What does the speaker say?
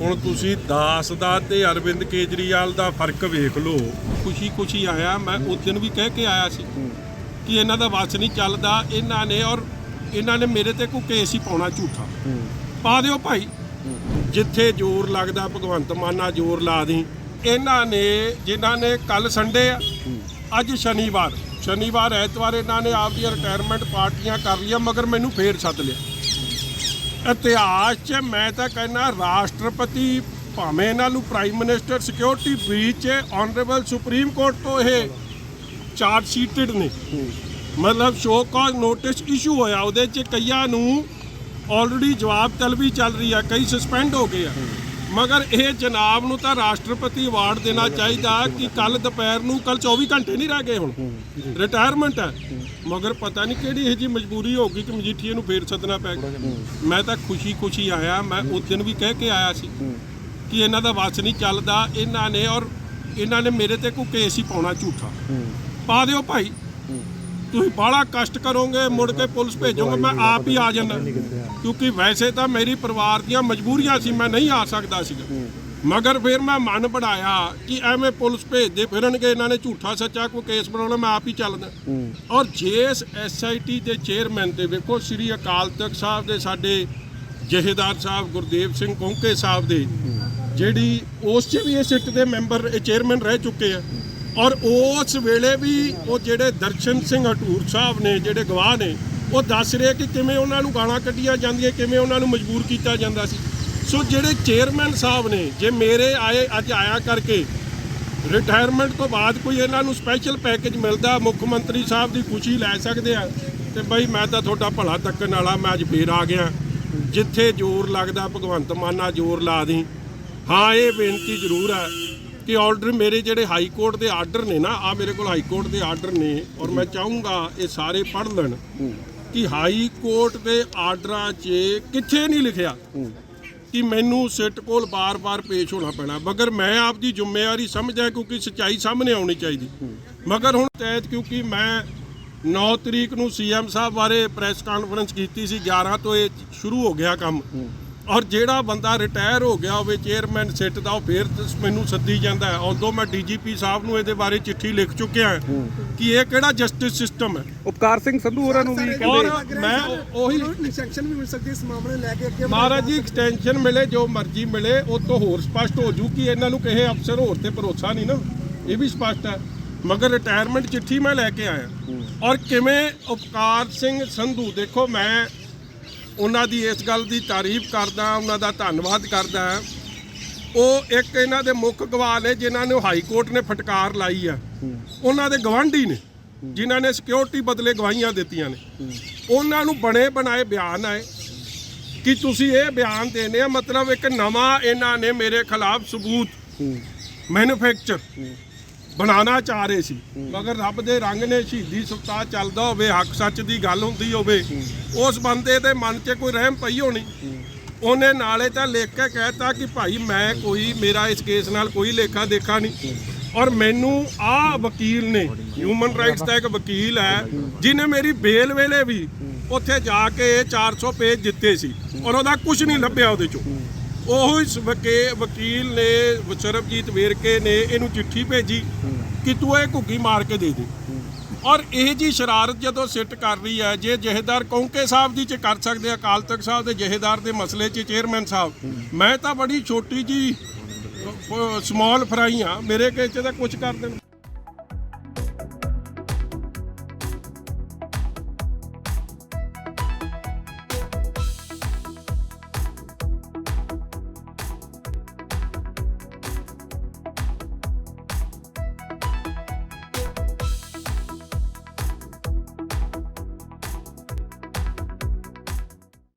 ਹੁਣ ਤੁਸੀਂ ਦਾਸ ਦਾ ਤੇ ਅਰਵਿੰਦ ਕੇਜਰੀਵਾਲ ਦਾ ਫ਼ਰਕ ਵੇਖ ਲਓ। ਖੁਸ਼ੀ ਖੁਸ਼ੀ ਆਇਆ, ਮੈਂ ਉਸ ਦਿਨ ਵੀ ਕਹਿ ਕੇ ਆਇਆ ਸੀ ਕਿ ਇਹਨਾਂ ਦਾ ਵੱਸ ਨਹੀਂ ਚੱਲਦਾ, ਇਹਨਾਂ ਨੇ ਔਰ ਇਹਨਾਂ ਨੇ ਮੇਰੇ ਤੇ ਕੋਈ ਕੇਸ ਹੀ ਪਾਉਣਾ ਝੂਠਾ। ਪਾ ਦਿਓ ਭਾਈ। ਜਿੱਥੇ ਜ਼ੋਰ ਲੱਗਦਾ, ਭਗਵੰਤ ਮਾਨਾ ਜ਼ੋਰ ਲਾ ਦੀ। ਇਹਨਾਂ ਨੇ, ਜਿਨ੍ਹਾਂ ਨੇ ਕੱਲ ਸੰਡੇ ਆ, ਅੱਜ ਸ਼ਨੀਵਾਰ। ਸ਼ਨੀਵਾਰ ਐਤਵਾਰ ਇਹਨਾਂ ਨੇ ਆਪਦੀਆਂ ਰਿਟਾਇਰਮੈਂਟ ਪਾਰਟੀਆਂ ਕਰ ਲਈਆਂ, ਮਗਰ ਮੈਨੂੰ ਫੇਰ ਸੱਦ ਲਿਆ। ਇਤਿਹਾਸ 'ਚ ਮੈਂ ਤਾਂ ਕਹਿੰਦਾ ਰਾਸ਼ਟਰਪਤੀ ਭਾਵੇਂ ਇਹਨਾਂ ਨੂੰ prime minister security breach honourable supreme court ਤੋਂ ਇਹ ਚਾਰਜ ਸ਼ੀਟਡ ਨੇ। ਮਤਲਬ ਸ਼ੋ ਕਾਜ਼ ਨੋਟਿਸ ਇਸ਼ੂ ਹੋਇਆ, ਉਹਦੇ 'ਚ ਕਈਆਂ ਨੂੰ ਆਲਰੇਡੀ ਜਵਾਬ ਤਲਬੀ ਚੱਲ ਰਹੀ ਆ, ਕਈ ਸਸਪੈਂਡ ਹੋ ਗਏ ਆ। ਮਗਰ ਇਹ ਜਨਾਬ ਨੂੰ ਤਾਂ ਰਾਸ਼ਟਰਪਤੀ ਅਵਾਰਡ ਦੇਣਾ ਚਾਹੀਦਾ ਕਿ ਕੱਲ ਦੁਪਹਿਰ ਨੂੰ ਕੱਲ 24 ਘੰਟੇ ਨਹੀਂ ਰਹਿ ਗਏ ਹੁਣ। ਰਿਟਾਇਰਮੈਂਟ ਹੈ। ਮਗਰ ਪਤਾ ਨਹੀਂ ਕਿਹੜੀ ਇਹ ਜੀ ਮਜਬੂਰੀ ਹੋ ਗਈ ਕਿ ਮਜੀਠੀਏ ਨੂੰ ਫੇਰ ਸੱਦਣਾ ਪੈ ਗਿਆ। ਮੈਂ ਤਾਂ ਖੁਸ਼ੀ ਖੁਸ਼ੀ ਆਇਆ ਮੈਂ ਉਸ ਦਿਨ ਵੀ ਕਹਿ ਕੇ ਆਇਆ ਸੀ ਕਿ ਇਹਨਾਂ ਦਾ ਵੱਸ ਨਹੀਂ ਚੱਲਦਾ ਇਹਨਾਂ ਨੇ ਔਰ ਇਹਨਾਂ ਨੇ ਮੇਰੇ ਤੇ ਕੋਈ ਕੇਸ ਹੀ ਪਾਉਣਾ ਝੂਠਾ। ਪਾ ਦਿਓ ਭਾਈ। ਤੁਸੀਂ ਬਾਹਲਾ ਕਸ਼ਟ ਕਰੋਗੇ, ਮੁੜ ਕੇ ਪੁਲਿਸ ਭੇਜੋਗੇ, ਮੈਂ ਆਪ ਹੀ ਆ ਜਾਣਾ ਕਿਉਂਕਿ ਵੈਸੇ ਤਾਂ ਮੇਰੀ ਪਰਿਵਾਰ ਦੀਆਂ ਮਜਬੂਰੀਆਂ ਸੀ, ਮੈਂ ਨਹੀਂ ਆ ਸਕਦਾ ਸੀਗਾ। ਮਗਰ ਫਿਰ ਮੈਂ ਮਨ ਬਣਾਇਆ ਕਿ ਐਵੇਂ ਪੁਲਿਸ ਭੇਜਦੇ ਫਿਰਨਗੇ ਇਹਨਾਂ ਨੇ ਝੂਠਾ ਸੱਚਾ ਕੋਈ ਕੇਸ ਬਣਾਉਣਾ, ਮੈਂ ਆਪ ਹੀ ਚੱਲਦਾ। ਔਰ ਜੇਸ ਐਸਆਈਟੀ ਦੇ ਚੇਅਰਮੈਨ ਤੇ ਵੇਖੋ, ਸ੍ਰੀ ਅਕਾਲ ਤਖਤ ਸਾਹਿਬ ਦੇ ਸਾਡੇ ਜਹੇਦਾਰ ਸਾਹਿਬ ਗੁਰਦੇਵ ਸਿੰਘ ਕੋਂਕੇ ਸਾਹਿਬ ਦੇ, ਜਿਹੜੀ ਉਸ 'ਚ ਵੀ ਇਹ ਸਿੱਟ ਦੇ ਮੈਂਬਰ ਚੇਅਰਮੈਨ ਰਹਿ ਚੁੱਕੇ ਆ। ਔਰ ਉਸ ਵੇਲੇ ਵੀ ਉਹ ਜਿਹੜੇ ਦਰਸ਼ਨ ਸਿੰਘ ਹਟੂਰ ਸਾਹਿਬ ਨੇ, ਜਿਹੜੇ ਗਵਾਹ ਨੇ, ਉਹ ਦੱਸ ਰਹੇ ਕਿ ਕਿਵੇਂ ਉਹਨਾਂ ਨੂੰ ਗਾਲਾਂ ਕੱਢੀਆਂ ਜਾਂਦੀਆਂ, ਕਿਵੇਂ ਉਹਨਾਂ ਨੂੰ ਮਜਬੂਰ ਕੀਤਾ ਜਾਂਦਾ ਸੀ। ਸੋ ਜਿਹੜੇ ਚੇਅਰਮੈਨ ਸਾਹਿਬ ਨੇ, ਜੇ ਮੇਰੇ ਆਏ ਅੱਜ ਆਇਆ ਕਰਕੇ ਰਿਟਾਇਰਮੈਂਟ ਤੋਂ ਬਾਅਦ ਕੋਈ ਇਹਨਾਂ ਨੂੰ ਸਪੈਸ਼ਲ ਪੈਕੇਜ ਮਿਲਦਾ, ਮੁੱਖ ਮੰਤਰੀ ਸਾਹਿਬ ਦੀ ਖੁਸ਼ੀ ਲੈ ਸਕਦੇ ਆ, ਤੇ ਬਈ ਮੈਂ ਤਾਂ ਤੁਹਾਡਾ ਭਲਾ ਤੱਕਣ ਵਾਲਾ, ਮੈਂ ਅੱਜ ਫੇਰ ਆ ਗਿਆ। ਜਿੱਥੇ ਜ਼ੋਰ ਲੱਗਦਾ, ਭਗਵੰਤ ਮਾਨਾ ਜ਼ੋਰ ਲਾ ਦੀ। ਹਾਂ, ਇਹ ਬੇਨਤੀ ਜ਼ਰੂਰ ਹੈ ਕਿ ਆਰਡਰ ਮੇਰੇ ਜਿਹੜੇ ਹਾਈ ਕੋਰਟ ਦੇ ਆਰਡਰ ਨੇ ਨਾ ਆ ਮੇਰੇ ਕੋਲ ਹਾਈ ਕੋਰਟ ਦੇ ਆਰਡਰ ਨੇ ਔਰ ਮੈਂ ਚਾਹੂੰਗਾ ਇਹ ਸਾਰੇ ਪੜ੍ਹ ਲੈਣ ਕਿ ਹਾਈ ਕੋਰਟ ਦੇ ਆਰਡਰਾਂ 'ਚ ਕਿੱਥੇ ਨਹੀਂ ਲਿਖਿਆ ਕਿ ਮੈਨੂੰ ਸਿੱਟ ਕੋਲ ਬਾਰ-ਬਾਰ ਪੇਸ਼ ਹੋਣਾ ਪੈਣਾ। ਮਗਰ ਮੈਂ ਆਪ ਦੀ ਜ਼ਿੰਮੇਵਾਰੀ ਸਮਝਦਾ ਕਿਉਂਕਿ ਸੱਚਾਈ ਸਾਹਮਣੇ ਆਉਣੀ ਚਾਹੀਦੀ। ਮਗਰ ਹੁਣ ਤੈਤ ਕਿਉਂਕਿ ਮੈਂ 9 ਤਰੀਕ ਨੂੰ ਸੀਐਮ ਸਾਹਿਬ ਬਾਰੇ ਪ੍ਰੈਸ ਕਾਨਫਰੰਸ ਕੀਤੀ ਸੀ 11 ਤੋਂ ਇਹ ਸ਼ੁਰੂ ਹੋ ਗਿਆ ਕੰਮ। ਔਰ ਜਿਹੜਾ ਬੰਦਾ ਰਿਟਾਇਰ ਹੋ ਗਿਆ ਹੋਵੇ ਚੇਅਰਮੈਨ ਸਿੱਟ ਦਾ ਉਹ ਫੇਰ ਮੈਨੂੰ ਸੱਦੀ ਜਾਂਦਾ ਹੈ। ਉਦੋਂ ਮੈਂ ਡੀਜੀਪੀ ਸਾਹਿਬ ਨੂੰ ਇਹਦੇ ਬਾਰੇ ਚਿੱਠੀ ਲਿਖ ਚੁੱਕਿਆ ਹਾਂ ਕਿ ਇਹ ਕਿਹੜਾ ਜਸਟਿਸ ਸਿਸਟਮ ਹੈ। ਉਪਕਾਰ ਸਿੰਘ ਸੰਧੂ ਹੋਰਾਂ ਨੂੰ ਵੀ ਔਰ ਕਹਿੰਦੇ ਮੈਂ ਉਹ- ਐਕਸਟੈਂਸ਼ਨ ਵੀ ਮਿਲ ਸਕਦੀ ਹੈ ਇਸ ਮਾਮਲੇ ਲੈ ਕੇ ਅੱਗੇ? ਮਹਾਰਾਜ ਜੀ ਐਕਸਟੈਂਸ਼ਨ ਮਿਲੇ ਜੋ ਮਰਜ਼ੀ ਮਿਲੇ ਉਹ ਤੋਂ ਹੋਰ ਸਪਸ਼ਟ ਹੋ ਜੂ ਕਿ ਇਹਨਾਂ ਨੂੰ ਕਿਸੇ ਅਫਸਰ ਹੋਰ ਤੇ ਭਰੋਸਾ ਨਹੀਂ ਨਾ। ਇਹ ਵੀ ਸਪਸ਼ਟ ਹੈ। ਮਗਰ ਰਿਟਾਇਰਮੈਂਟ ਚਿੱਠੀ ਮੈਂ ਲੈ ਕੇ ਆਇਆ। ਔਰ ਕਿਵੇਂ ਉਪਕਾਰ ਸਿੰਘ ਸੰਧੂ ਦੇਖੋ ਮੈਂ ਉਹਨਾਂ ਦੀ ਇਸ ਗੱਲ ਦੀ ਤਾਰੀਫ ਕਰਦਾ ਉਹਨਾਂ ਦਾ ਧੰਨਵਾਦ ਕਰਦਾ ਉਹ ਇੱਕ ਇਹਨਾਂ ਦੇ ਮੁੱਖ ਗਵਾਹ ਨੇ ਜਿਨ੍ਹਾਂ ਨੂੰ ਹਾਈ ਕੋਰਟ ਨੇ ਫਟਕਾਰ ਲਾਈ ਆ। ਉਹਨਾਂ ਦੇ ਗਵਾਂਢੀ ਨੇ ਜਿਨ੍ਹਾਂ ਨੇ ਸਿਕਿਉਰਿਟੀ ਬਦਲੇ ਗਵਾਹੀਆਂ ਦਿੱਤੀਆਂ ਨੇ। ਉਹਨਾਂ ਨੂੰ ਬਣੇ ਬਣਾਏ ਬਿਆਨ ਆਏ ਕਿ ਤੁਸੀਂ ਇਹ ਬਿਆਨ ਦੇਣੇ ਆ ਮਤਲਬ ਇੱਕ ਨਵਾਂ ਇਹਨਾਂ ਨੇ ਮੇਰੇ ਖਿਲਾਫ ਸਬੂਤ ਮੈਨੂਫੈਕਚਰ ਬਣਾਉਣਾ ਚਾਹ ਰਹੇ ਸੀ। ਮਗਰ ਰੱਬ ਦੇ ਰੰਗ ਨੇ ਸ਼ਹੀਦੀ ਸਪਤਾਹ ਚੱਲਦਾ ਹੋਵੇ ਹੱਕ ਸੱਚ ਦੀ ਗੱਲ ਹੁੰਦੀ ਹੋਵੇ ਉਸ ਬੰਦੇ ਦੇ ਮਨ 'ਚ ਕੋਈ ਰਹਿਮ ਪਈ ਹੋਣੀ। ਉਹਨੇ ਨਾਲੇ ਤਾਂ ਲਿਖ ਕੇ ਕਹਿਤਾ ਕਿ ਭਾਈ ਮੈਂ ਕੋਈ ਮੇਰਾ ਇਸ ਕੇਸ ਨਾਲ ਕੋਈ ਲੇਖਾ ਦੇਖਾ ਨਹੀਂ। ਔਰ ਮੈਨੂੰ ਆ ਵਕੀਲ ਨੇ ਹਿਊਮਨ ਰਾਈਟਸ ਦਾ ਇੱਕ ਵਕੀਲ ਹੈ ਜਿਨੇ ਮੇਰੀ ਬੇਲ ਵੇਲੇ ਵੀ ਉੱਥੇ ਜਾ ਕੇ 400 ਪੇਜ ਦਿੱਤੇ ਸੀ। ਔਰ ਉਹਦਾ ਕੁਝ ਨਹੀਂ ਲੱਭਿਆ ਉਹਦੇ ਚੋਂ। ਉਹ ਇਸ ਵਕੇ, ਵਕੀਲ ਨੇ, ਸਰਬਜੀਤ ਵੇਰਕੇ ਨੇ ਇਹਨੂੰ ਚਿੱਠੀ ਭੇਜੀ ਕਿ ਤੂੰ ਇਹ ਘੁੱਗੀ ਮਾਰ ਕੇ ਦੇ ਦੇ। ਔਰ ਇਹ ਜੀ ਸ਼ਰਾਰਤ ਜਦੋਂ ਸਿੱਟ ਕਰ ਰਹੀ ਹੈ, ਜੇ ਜਹੇਦਾਰ ਕੌਂਕੇ ਸਾਹਿਬ ਦੀ ਚ ਕਰ ਸਕਦੇ ਆ, ਅਕਾਲ ਤਖਤ ਸਾਹਿਬ ਦੇ ਜਹੇਦਾਰ ਦੇ ਮਸਲੇ 'ਚ ਚੇਅਰਮੈਨ ਸਾਹਿਬ, ਮੈਂ ਤਾਂ ਬੜੀ ਛੋਟੀ ਜੀ ਸਮਾਲ ਫਰਾਈ ਆ ਮੇਰੇ ਕੇਸ 'ਚ ਤਾਂ ਕੁਝ ਕਰ ਦੇਣ।